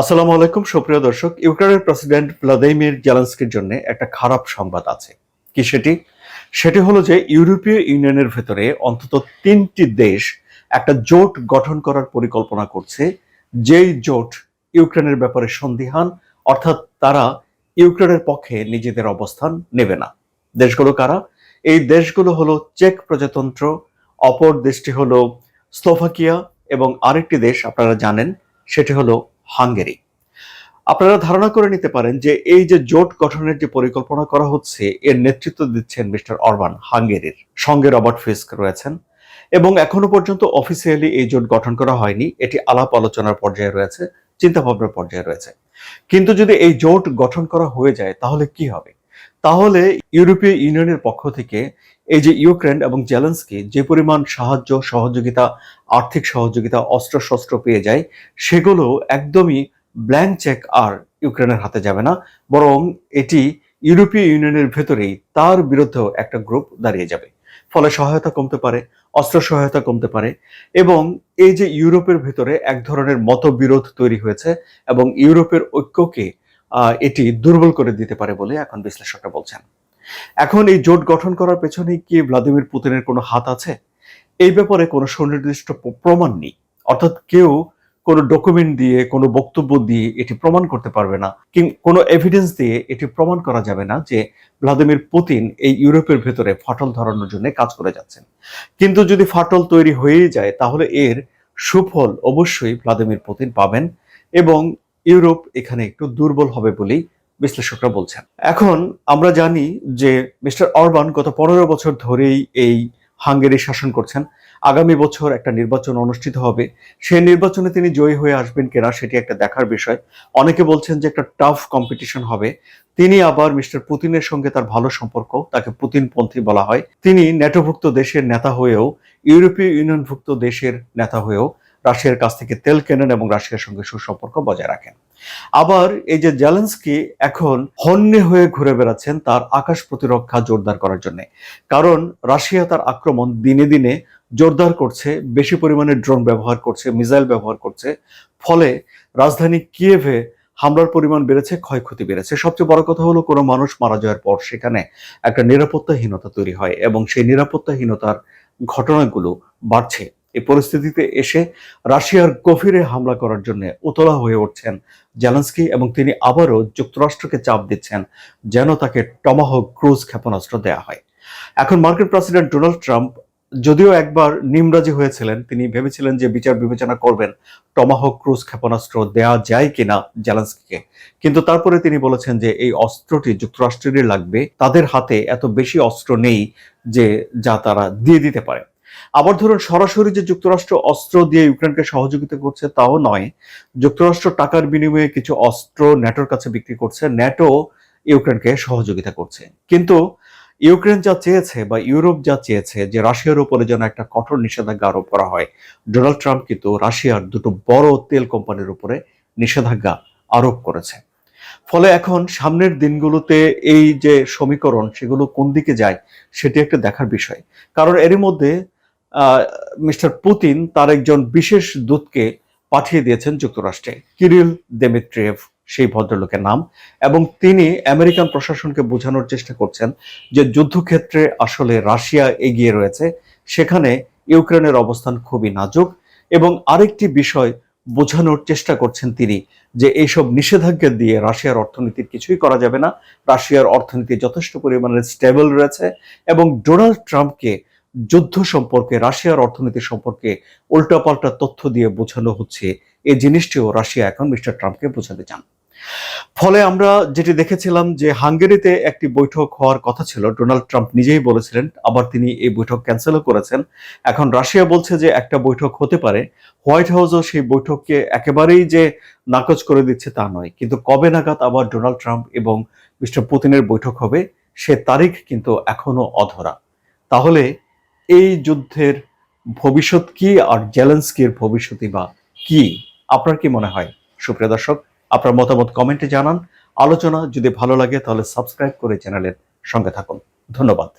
আসসালামু আলাইকুম, সুপ্রিয় দর্শক। ইউক্রেনের প্রেসিডেন্ট ভ্লাদিমির জেলেন্সকির জন্য একটা খারাপ সংবাদ আছে। কি সেটি? সেটি হলো যে ইউরোপীয় ইউনিয়নের ভেতরে অন্তত তিনটি দেশ একটা জোট গঠন করার পরিকল্পনা করছে। যেই জোট ইউক্রেনের ব্যাপারে সন্দিহান, অর্থাৎ তারা ইউক্রেনের পক্ষে নিজেদের অবস্থান নেবে না। দেশগুলো কারা? এই দেশগুলো হলো চেক প্রজাতন্ত্র, অপর দেশটি হলো স্লোভাকিয়া এবং আরেকটি দেশ, আপনারা জানেন, সেটি হলো হাঙ্গেরি। আপনারা ধারণা করে নিতে পারেন যে এই যে জোট গঠনের যে পরিকল্পনা করা হচ্ছে, এর নেতৃত্ব দিচ্ছেন মিস্টার অরবান, হাঙ্গেরির সঙ্গে রবার্ট ফিস্ক রয়েছেন এবং এখনও পর্যন্ত অফিসিয়ালি এই জোট গঠন করা হয়নি। এটি আলাপ আলোচনার পর্যায়ে রয়েছে চিন্তা ভাবনার পর্যায়ে রয়েছে। কিন্তু যদি এই জোট গঠন করা হয়ে যায়, তাহলে কি হবে? তাহলে ইউরোপীয় ইউনিয়নের পক্ষ থেকে এই যে ইউক্রেন এবং জেলেন্সকি যে পরিমাণ সাহায্য, সহযোগিতা, আর্থিক সহযোগিতা, অস্ত্রশস্ত্র পেয়ে যায়, সেগুলো একদমই ব্ল্যাঙ্ক চেক আর ইউক্রেনের হাতে যাবে না। বরং এটি ইউরোপীয় ইউনিয়নের ভেতরেই তার বিরুদ্ধেও একটা গ্রুপ দাঁড়িয়ে যাবে। ফলে সহায়তা কমতে পারে, অস্ত্র সহায়তা কমতে পারে এবং এই যে ইউরোপের ভেতরে এক ধরনের মতবিরোধ তৈরি হয়েছে এবং ইউরোপের ঐক্যকে এটি দুর্বল করে দিতে পারে বলে এখন বিশ্লেষকরা বলছেন। এখন এই জোট গঠন করার পেছনে কি ভ্লাদিমির পুতিনের কোনো হাত আছে? এই ব্যাপারে কোনো সুনির্দিষ্ট প্রমাণ নেই। অর্থাৎ কেউ কোনো ডকুমেন্ট দিয়ে, কোনো বক্তব্য দিয়ে এটি প্রমাণ করতে পারবে না, কিং কোনো এভিডেন্স দিয়ে এটি প্রমাণ করা যাবে না যে ভ্লাদিমির পুতিন এই ইউরোপের ভেতরে ফাটল ধরানোর জন্য কাজ করে যাচ্ছেন। কিন্তু যদি ফাটল তৈরি হয়েই যায়, তাহলে এর সুফল অবশ্যই ভ্লাদিমির পুতিন পাবেন এবং ইউরোপ এখানে একটু দুর্বল হবে বলেই বিশ্লেষকরা বলছেন। এখন আমরা জানি যে মিস্টার অরবান গত পনেরো বছর ধরেই এই হাঙ্গেরি শাসন করছেন। আগামী বছর একটা নির্বাচন অনুষ্ঠিত হবে। সেই নির্বাচনে তিনি জয়ী হয়ে আসবেন কিনা সেটি একটা দেখার বিষয়। অনেকে বলছেন যে একটা টাফ কম্পিটিশন হবে। তিনি আবার মিস্টার পুতিনের সঙ্গে তার ভালো সম্পর্ক, তাকে পুতিনপন্থী বলা হয়। তিনি ন্যাটোভুক্ত দেশের নেতা হয়েও, ইউরোপীয় ইউনিয়নভুক্ত দেশের নেতা হয়েও রাশিয়ার কাছ থেকে তেল কেনেন এবং রাশিয়ার সঙ্গে সুসম্পর্ক বজায় রাখেন। আবার এই যে জেলেন্সকি এখন হন্যে হয়ে ঘুরে বেড়াচ্ছেন তার আকাশ প্রতিরক্ষা জোরদার করার জন্য। কারণ রাশিয়া তার আক্রমণ দিনে দিনে জোরদার করছে, বেশি পরিমাণে ড্রোন ব্যবহার করছে, মিসাইল ব্যবহার করছে, ফলে রাজধানী কিয়েভে হামলার পরিমাণ বেড়েছে, ক্ষয়ক্ষতি বেড়েছে। সবচেয়ে বড় কথা হলো কোনো মানুষ মারা যাওয়ার পর সেখানে একটা নিরাপত্তাহীনতা তৈরি হয় এবং সেই নিরাপত্তাহীনতার ঘটনাগুলো বাড়ছে। এই পরিস্থিতিতে এসে রাশিয়ার গভীরে হামলা করার জন্য উতলা হয়ে উঠছেন জেলেন্সকি এবং তিনি আবারও যুক্তরাষ্ট্রকে চাপ দিচ্ছেন যেন তাকে টমাহক ক্রুজ ক্ষেপণাস্ত্র দেয়া হয়। এখন মার্কিন প্রেসিডেন্ট ডোনাল্ড ট্রাম্প যদিও একবার নিমরাজি হয়েছিলেন, তিনি ভেবেছিলেন যে বিচার বিবেচনা করবেন টমাহক ক্রুজ ক্ষেপণাস্ত্র দেয়া যায় কিনা জেলেন্সকিকে। কিন্তু তারপরে তিনি বলেছেন যে এই অস্ত্রটি যুক্তরাষ্ট্রেরই লাগবে, তাদের হাতে এত বেশি অস্ত্র নেই যে যা তারা দিয়ে দিতে পারে। আবার ধরুন সরাসরি যে যুক্তরাষ্ট্র অস্ত্র দিয়ে ইউক্রেনকে সহযোগিতা করছে তাও নয়, যুক্তরাষ্ট্র টাকার বিনিময়ে কিছু অস্ত্র ন্যাটোর কাছে বিক্রি করছে, ন্যাটো ইউক্রেনকে সহযোগিতা করছে। কিন্তু ইউক্রেন যা চেয়েছে বা ইউরোপ যা চেয়েছে যে রাশিয়ার উপরে যেন একটা কঠোর নিষেধাজ্ঞা আরোপ করা হয়, ডোনাল্ড ট্রাম্প কিন্তু রাশিয়ার দুটো বড় তেল কোম্পানির উপরে নিষেধাজ্ঞা আরোপ করেছে। ফলে এখন সামনের দিনগুলোতে এই যে সমীকরণ, সেগুলো কোন দিকে যায়, সেটি একটা দেখার বিষয়। কারণ এরই মধ্যে মিস্টার পুতিন তার একজন বিশেষ দূতকে পাঠিয়ে দিয়েছেন যুক্তরাষ্ট্রে। কিরিল দেমিত্রিয়েভ, সেই ভদ্রলোকের নাম। এবং তিনি আমেরিকান প্রশাসনকে বোঝানোর চেষ্টা করছেন যে যুদ্ধক্ষেত্রে আসলে রাশিয়া এগিয়ে রয়েছে। সেখানে ইউক্রেনের অবস্থান খুবই নাজুক এবং আরেকটি বিষয় বোঝানোর চেষ্টা করছেন তিনি যে এইসব নিষেধাজ্ঞা দিয়ে রাশিয়ার অর্থনীতির কিছুই করা যাবে না। রাশিয়ার অর্থনীতি যথেষ্ট পরিমাণে স্টেবল রয়েছে এবং ডোনাল্ড ট্রাম্পকে যুদ্ধ সম্পর্কে, রাশিয়ার অর্থনীতি সম্পর্কে উল্টাপাল্টা তথ্য দিয়ে বোঝানো হচ্ছে এই জিনিসটিও রাশিয়া এখন মিস্টার ট্রাম্পকে বোঝাতে চান। ফলে আমরা যেটি দেখেছিলাম যে হাঙ্গেরিতে একটি বৈঠক হওয়ার কথা ছিল, ডোনাল্ড ট্রাম্প নিজেই বলেছিলেন, আবার তিনি এই বৈঠক ক্যান্সেলও করেছেন। এখন রাশিয়া বলছে যে একটা বৈঠক হতে পারে, হোয়াইট হাউসও সেই বৈঠককে একেবারেই যে নাকচ করে দিচ্ছে তা নয়। কিন্তু কবে নাগাদ আবার ডোনাল্ড ট্রাম্প এবং মিস্টার পুতিনের বৈঠক হবে, সে তারিখ কিন্তু এখনও অধরা। তাহলে এই যুদ্ধের ভবিষ্যৎ কি আর জেলেন্সকির ভবিষ্যতই বা কি? আপনার কি মনে হয়? সুপ্রিয় দর্শক, আপনার মতামত কমেন্টে জানান। আলোচনা যদি ভালো লাগে তাহলে সাবস্ক্রাইব করে চ্যানেলের সঙ্গে থাকুন। ধন্যবাদ।